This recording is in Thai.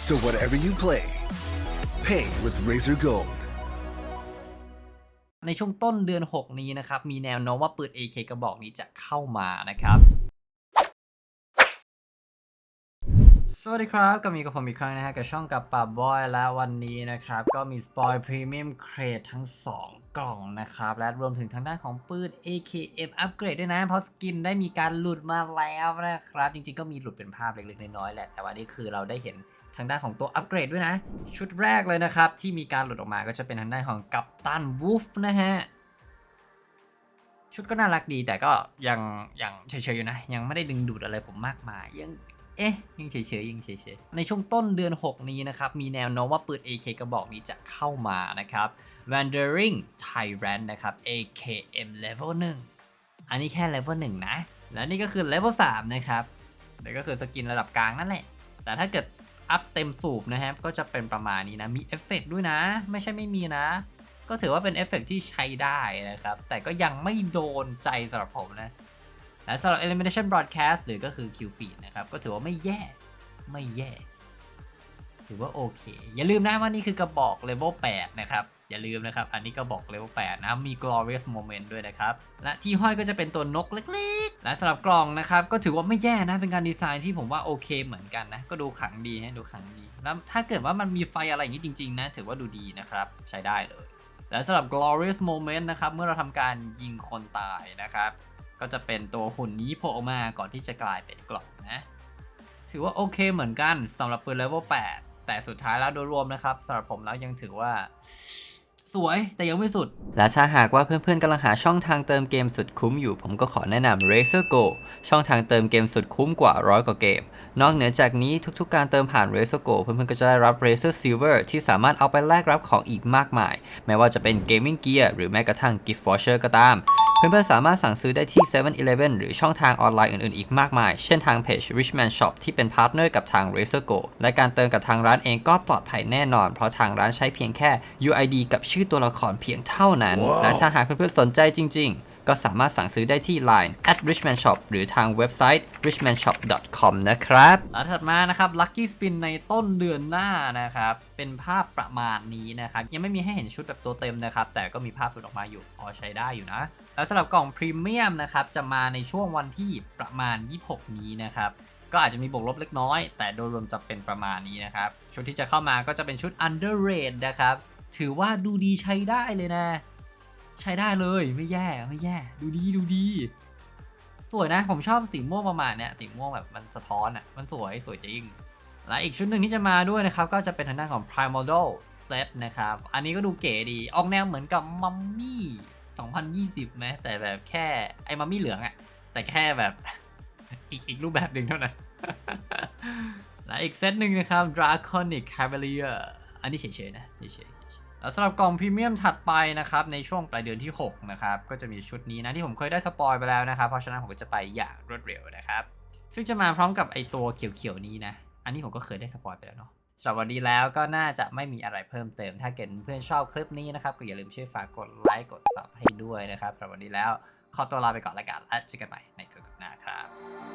So whatever you play, pay with Razer Gold. ในช่วงต้นเดือน 6 นี้นะครับ มีแนวโน้มว่าปืน AK กระบอกนี้จะเข้ามานะครับ สวัสดีครับก็มีกับผมอีกครั้งนะฮะกับช่องกับป่าบอยและวันนี้นะครับ ก็มีสปอยพรีเมียมเครดทั้ง 2 กล่องนะครับ และรวมถึงทางด้านของปืน AKM อัปเกรดด้วยนะ เพราะสกินได้มีการหลุดมาแล้วนะครับ จริงๆก็มีหลุดเป็นภาพเล็กๆน้อยๆแหละ แต่ว่านี่คือเราได้เห็นทางด้านของตัวอัปเกรดด้วยนะ ชุดแรกเลยนะครับ ที่มีการหลุดออกมาก็จะเป็นทางด้านของกัปตันวูฟนะฮะชุดก็น่ารักดีแต่ก็ยังยังเฉยๆอยู่นะยังไม่ได้ดึงดูดอะไรผมมากมายยัง เอ๊ะยังเฉยๆยังเฉยๆในช่วงต้นเดือน 6 นี้นะครับ มีแนวโน้มว่าปืน AK กระบอกนี้จะเข้ามานะครับ Wandering Tyrant นะครับ AKM Level 1 อันนี้แค่ Level 1 นะ และนี่ก็คือ Level 3 นะครับนี่ก็คือสกินระดับกลางนั่นแหละ แต่ถ้าเกิดอัพเต็มสูบนะครับ ก็จะเป็นประมาณนี้นะ มีเอฟเฟกต์ด้วยนะ ไม่ใช่ไม่มีนะ ก็ถือว่าเป็นเอฟเฟกต์ที่ใช้ได้นะครับ แต่ก็ยังไม่โดนใจสำหรับผมนะ และสำหรับ Elimination Broadcast หรือก็คือ Q Feed นะครับ ก็ถือว่าไม่แย่ไม่แย่ ถือว่าโอเค อย่าลืมนะว่านี่คือกระบอก Level 8 นะครับ อย่าลืมนะครับ อันนี้กระบอก Level 8 นะ มี Glorious Moment ด้วยนะครับ และที่ห้อยก็จะเป็นตัวนกเล็กๆ และสำหรับกล่องนะครับ ก็ถือว่าไม่แย่นะ เป็นการดีไซน์ที่ผมว่าโอเคเหมือนกันนะ ก็ดูขังดีนะดูขังดี แล้วถ้าเกิดว่ามันมีไฟอะไรอย่างนี้จริง ๆ นะ ถือว่าดูดีนะครับ ใช้ได้เลย และสำหรับ glorious moment นะครับ เมื่อเราทำการยิงคนตายนะครับ ก็จะเป็นตัวหุ่นนี้โผล่ออกมาก่อนที่จะกลายเป็นกล่องนะ ถือว่าโอเคเหมือนกันสำหรับปืน level 8แต่สุดท้ายแล้วโดยรวมนะครับสำหรับผมแล้วยังถือว่าสวยแต่ยังไม่สุด และถ้าหากว่าเพื่อนๆกำลังหาช่องทางเติมเกมสุดคุ้มอยู่ ผมก็ขอแนะนำ Razer Go ช่องทางเติมเกมสุดคุ้มกว่าร้อยกว่าเกม นอกเหนือจากนี้ทุกๆ การเติมผ่าน Razer Go เพื่อนๆก็จะได้รับ Razer Silver ที่สามารถเอาไปแลกรับของอีกมากมาย ไม่ว่าจะเป็น Gaming Gear หรือแม้กระทั่ง Gift Voucher ก็ตาม เพื่อนๆ สามารถสั่งซื้อได้ที่ 7-Eleven หรือช่องทางออนไลน์อื่นๆ อีกมากมาย เช่นทางเพจ Richman Shop ที่เป็นพาร์ทเนอร์กับทาง Razer Go และการเติมกับทางร้านเองก็ปลอดภัยแน่นอน เพราะทางร้านใช้เพียงแค่ UID กับชื่อตัวละครเพียงเท่านั้นและถ้าหากเพื่อนๆ สนใจจริง ๆ ก็สามารถสั่งซื้อได้ที่ Line at richman shop หรือทางเว็บไซต์ richmanshop.com นะครับและถัดมานะครับ Lucky Spin ในต้นเดือนหน้านะครับ เป็นภาพประมาณนี้นะครับ ยังไม่มีให้เห็นชุดแบบตัวเต็มนะครับ แต่ก็มีภาพหลุดออกมาอยู่พอใช้ได้อยู่นะ แล้วสำหรับกล่องพรีเมียมนะครับ จะมาในช่วงวันที่ประมาณ 26 นี้นะครับก็อาจจะมีบวกลบเล็กน้อย แต่โดยรวมจะเป็นประมาณนี้นะครับ ชุดที่จะเข้ามาก็จะเป็นชุด Underrated นะครับ ถือว่าดูดีใช้ได้เลยนะ ใช้ได้เลยไม่แย่ไม่แย่ ดูดีดูดี สวยนะ ผมชอบสีม่วงประมาณเนี้ยสีม่วงแบบมันสะท้อนอะมันสวยสวยจริง และอีกชุดหนึ่งที่จะมาด้วยนะครับ ก็จะเป็นทางด้านของ Primordial Set นะครับ อันนี้ก็ดูเก๋ดี ออกแนวเหมือนกับมัมมี่2020ไหมแต่แบบแค่ไอ้มัมมี่เหลืองอะแต่แค่แบบอีกอีกรูปแบบหนึ่งเท่านั้น และอีกเซตหนึ่งนะครับ Draconic Cavalier อันนี้เฉยๆนะเฉยๆ สำหรับกล่องพรีเมียมถัดไปนะครับในช่วงปลายเดือนที่ 6 นะครับ ก็จะมีชุดนี้นะที่ผมเคยได้สปอยไปแล้วนะครับ เพราะฉะนั้นผมก็จะไปอย่างรวดเร็วนะครับ ซึ่งจะมาพร้อมกับไอตัวเขียวๆนี้นะ อันนี้ผมก็เคยได้สปอยไปแล้วเนาะสำหรับวันนี้แล้วก็น่าจะไม่มีอะไรเพิ่มเติม ถ้าเกิดเพื่อนชอบคลิปนี้นะครับก็อย่าลืมช่วยฝากกดไลค์กดซับให้ด้วยนะครับสำหรับวันนี้แล้วขอตัวลาไปก่อนละกันและเจอกันใหม่ในคลิปหน้าครับ